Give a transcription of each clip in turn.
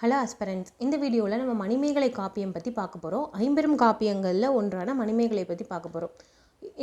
Hello அஸ்பரன்ஸ் இந்த வீடியோவில் நம்ம மணிமேகலை காப்பியம் பற்றி பார்க்க போகிறோம் ஐம்பெரும் காப்பியங்களில் ஒன்றான மணிமேகலை பற்றி பார்க்க போகிறோம்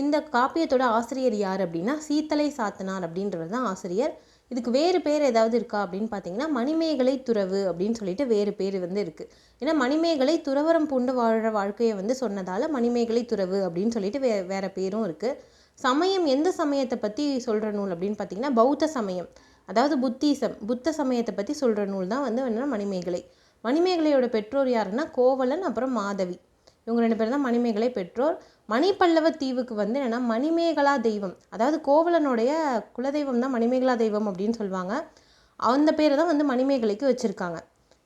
இந்த காப்பியத்தோட ஆசிரியர் யார் அப்படின்னா சீத்தலை சாத்தனார் அப்படின்றவர் தான் ஆசிரியர். இதுக்கு வேறு பேர் ஏதாவது இருக்கா அப்படின்னு பார்த்தீங்கன்னா மணிமேகலை துறவு அப்படின்னு சொல்லிட்டு வேறு பேர் வந்து இருக்குது ஏன்னா மணிமேகலை துறவரம் பூண்டு வாழ்கிற வாழ்க்கையை வந்து சொன்னதால் மணிமேகலை துறவு அப்படின்னு சொல்லிட்டு வே வேறு பேரும் இருக்குது சமயம் எந்த சமயத்தை பற்றி சொல்கிற நூல் அப்படின்னு பார்த்தீங்கன்னா பௌத்த சமயம். அதாவது புத்திசம் புத்த சமயத்தை பற்றி சொல்கிற நூல் தான் வந்து என்னென்னா மணிமேகலை. மணிமேகலையோட பெற்றோர் யாருன்னா கோவலன் அப்புறம் மாதவி. இவங்க ரெண்டு பேரும் தான் மணிமேகலை பெற்றோர். மணிப்பல்லவ தீவுக்கு வந்து என்னென்னா மணிமேகலா தெய்வம். அதாவது கோவலனுடைய குலதெய்வம் தான் மணிமேகலா தெய்வம் அப்படின்னு சொல்லுவாங்க. அந்த பேரை தான் வந்து மணிமேகலைக்கு வச்சுருக்காங்க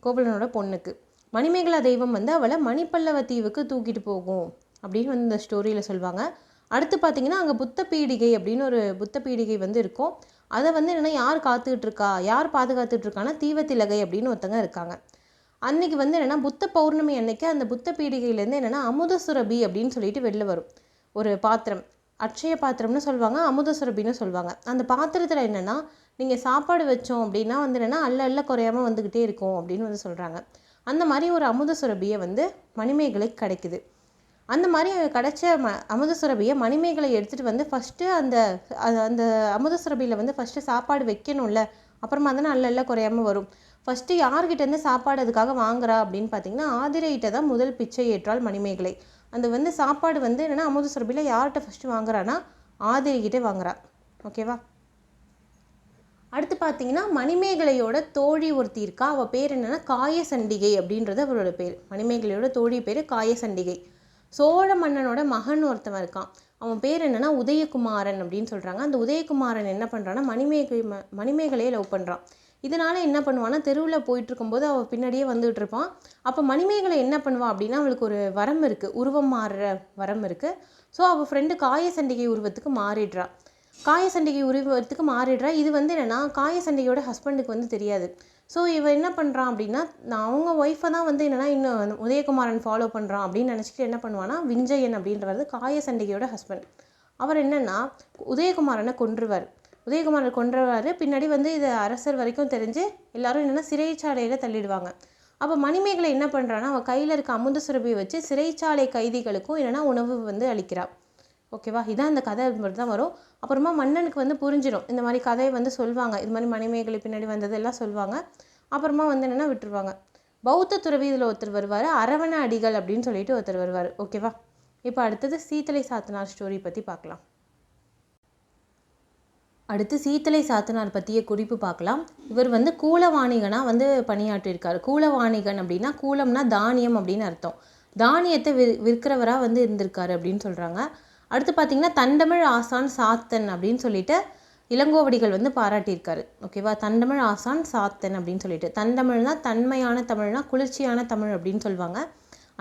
கோவலனோட பொண்ணுக்கு. மணிமேகலா தெய்வம் வந்து அவளை மணிப்பல்லவ தீவுக்கு தூக்கிட்டு போகும் அப்படின்னு வந்து இந்த ஸ்டோரியில் சொல்லுவாங்க. அடுத்து பார்த்தீங்கன்னா அங்கே புத்த பீடிகை அப்படின்னு ஒரு புத்த பீடிகை வந்து இருக்கும். அதை வந்து என்னென்னா யார் காத்துக்கிட்டு இருக்கா யார் பாதுகாத்துட்டு இருக்கான்னா தீவத்திலகை அப்படின்னு ஒருத்தங்க இருக்காங்க. அன்னைக்கு வந்து என்னென்னா புத்த பௌர்ணமி அன்னைக்கு அந்த புத்த பீடிகையிலேருந்து என்னென்னா அமுத சுரபி அப்படின்னு சொல்லிட்டு வெளில வரும். ஒரு பாத்திரம். அட்சய பாத்திரம்னு சொல்லுவாங்க அமுத சுரபின்னு சொல்லுவாங்க. அந்த பாத்திரத்தில் என்னென்னா நீங்கள் சாப்பாடு வச்சோம் அப்படின்னா வந்து என்னென்னா அல்ல அல்ல குறையாமல் வந்துக்கிட்டே இருக்கும் அப்படின்னு வந்து சொல்கிறாங்க அந்த மாதிரி ஒரு அமுத சுரபியை வந்து மணிமேகலை கிடைக்குது. அந்த மாதிரி கிடச்ச ம அமுத சுரபியை மணிமேகலை எடுத்துகிட்டு வந்து ஃபஸ்ட்டு அந்த அந்த அமுத சுரபியில் வந்து ஃபஸ்ட்டு சாப்பாடு வைக்கணும்ல. அப்புறமா தானே அல்ல அல்ல குறையாமல் வரும். ஃபஸ்ட்டு யார்கிட்டேருந்து சாப்பாடு அதுக்காக வாங்குறா அப்படின்னு பார்த்தீங்கன்னா ஆதிரையிட்ட தான் முதல் பிச்சை ஏற்றாள் மணிமேகலை. அந்த வந்து சாப்பாடு வந்து என்னென்னா அமுத சுரபியில் யார்கிட்ட ஃபஸ்ட்டு வாங்குறான்னா ஆதிரைக்கிட்டே வாங்குறா. ஓகேவா அடுத்து பார்த்தீங்கன்னா மணிமேகலையோட தோழி ஒருத்தி இருக்கா. அவள் பேர் என்னென்னா காயசண்டிகை அப்படின்றது அவரோட பேர். மணிமேகலையோட தோழி பேர் காயசண்டிகை. சோழ மன்னனோட மகன் ஒருத்தவன் இருக்கான். அவன் பேர் என்னென்னா உதயகுமாரன் அப்படின்னு சொல்கிறாங்க அந்த உதயகுமாரன் என்ன பண்ணுறான்னா மணிமேகலை ம- மணிமேகலையை லவ் பண்ணுறான் இதனால் என்ன பண்ணுவான்னா தெருவில் போயிட்டு இருக்கும்போது அவள் பின்னாடியே வந்துகிட்டு இருப்பான். அப்போ மணிமேகலை என்ன பண்ணுவா அப்படின்னா அவளுக்கு ஒரு வரம் இருக்குது உருவம் மாறுற வரம் இருக்குது ஸோ அவள் ஃப்ரெண்டு காய சண்டிகை உருவத்துக்கு காய சண்டைக்கு உருவத்துக்கு மாறிடுறா. இது வந்து என்னென்னா காய சண்டையோட ஹஸ்பண்டுக்கு வந்து தெரியாது. ஸோ இவன் என்ன பண்ணுறான் அப்படின்னா நான் அவங்க ஒய்ஃபை தான் வந்து என்னென்னா இன்னும் உதயகுமாரன் ஃபாலோ பண்ணுறான் அப்படின்னு நினச்சிட்டு என்ன பண்ணுவான்னா விஞ்சயன் அப்படின்றது காயசண்டிகையோட ஹஸ்பண்ட் அவர் என்னென்னா உதயகுமாரனை கொன்றுவார். உதயகுமாரனை கொன்றுவார். பின்னாடி வந்து இது அரசர் வரைக்கும் தெரிஞ்சு எல்லாரும் என்னென்னா சிறைச்சாலையில் தள்ளிடுவாங்க. அப்போ மணிமேகலை என்ன பண்ணுறான்னா அவள் கையில் இருக்க அமுத சுரபியை வச்சு சிறைச்சாலை கைதிகளுக்கும் என்னென்னா உணவு வந்து அளிக்கிறாள் ஓகேவா? இதான் இந்த கதை மட்டும் தான் வரும். அப்புறமா மன்னனுக்கு வந்து புரிஞ்சிடும் இந்த மாதிரி கதையை வந்து சொல்லுவாங்க இது மாதிரி மணிமேகலை பின்னாடி வந்தது எல்லாம் சொல்லுவாங்க அப்புறமா வந்து என்னென்னா விட்டுருவாங்க. பௌத்த துறவி இதில் ஒருத்தர் வருவார். அரவண அடிகள் அப்படின்னு சொல்லிட்டு ஒருத்தர் வருவார். ஓகேவா? இப்போ அடுத்தது சீத்தலை சாத்தனார் ஸ்டோரி பற்றி பார்க்கலாம். அடுத்து சீத்தலை சாத்தனார் பற்றிய குறிப்பு பார்க்கலாம். இவர் வந்து கூலவாணிகனாக வந்து பணியாற்றியிருக்கார். கூலவாணிகன் அப்படின்னா கூலம்னா தானியம் அப்படின்னு அர்த்தம். தானியத்தை வி விற்கிறவராக வந்து இருந்திருக்காரு அப்படின்னு சொல்கிறாங்க அடுத்து பார்த்தீங்கன்னா தண்டமிழ் ஆசான் சாத்தன் அப்படின்னு சொல்லிட்டு இளங்கோவடிகள் வந்து பாராட்டியிருக்காரு. ஓகேவா தண்டமிழ் ஆசான் சாத்தன் அப்படின்னு சொல்லிட்டு. தண்டமிழ்னா தன்மையான தமிழ்னா குளிர்ச்சியான தமிழ் அப்படின்னு சொல்லுவாங்க.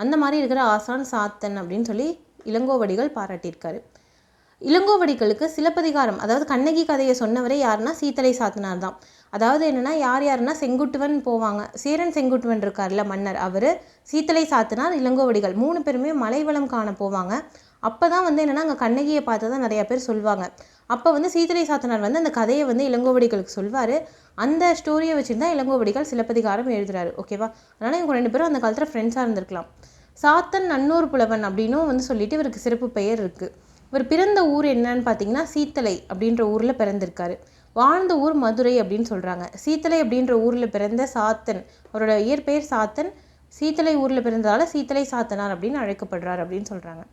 அந்த மாதிரி இருக்கிற ஆசான் சாத்தன் அப்படின்னு சொல்லி இளங்கோவடிகள் பாராட்டியிருக்காரு. இளங்கோவடிகளுக்கு சிலப்பதிகாரம் அதாவது கண்ணகி கதையை சொன்னவரே யாருன்னா சீத்தலை சாத்தனார் தான். அதாவது என்னன்னா யார் யாருன்னா செங்குட்டுவன் போவாங்க. சேரன் செங்குட்டுவன் இருக்கார்ல மன்னர். அவர் சீத்தலை சாத்தனார் இளங்கோவடிகள். மூணு பேருமே மலைவளம் காண போவாங்க. அப்போ தான் வந்து என்னென்னா அங்கே கண்ணகியை பார்த்து தான் நிறைய பேர் சொல்லுவாங்க அப்போ வந்து சீத்தலை சாத்தனார் வந்து அந்த கதையை வந்து இளங்கோவடிகளுக்கு சொல்வார். அந்த ஸ்டோரியை வச்சுருந்தா இளங்கோவடிகள் சிலப்பதிகாரம் எழுதுறாரு. ஓகேவா அதனால் இவங்க ரெண்டு பேரும் அந்த காலத்தில் ஃப்ரெண்ட்ஸாக இருந்திருக்கலாம். சாத்தன் நன்னூர் புலவன் அப்படின்னும் வந்து சொல்லிட்டு இவருக்கு சிறப்பு பெயர் இருக்குது இவர் பிறந்த ஊர் என்னன்னு பார்த்தீங்கன்னா சீத்தலை அப்படின்ற ஊரில் பிறந்திருக்காரு. வாழ்ந்த ஊர் மதுரை அப்படின்னு சொல்கிறாங்க சீத்தலை அப்படின்ற ஊரில் பிறந்த சாத்தன் அவரோட இயற்பெயர் சாத்தன். சீத்தலை ஊரில் பிறந்ததால் சீத்தலை சாத்தனார் அப்படின்னு அழைக்கப்படுறார் அப்படின்னு சொல்கிறாங்க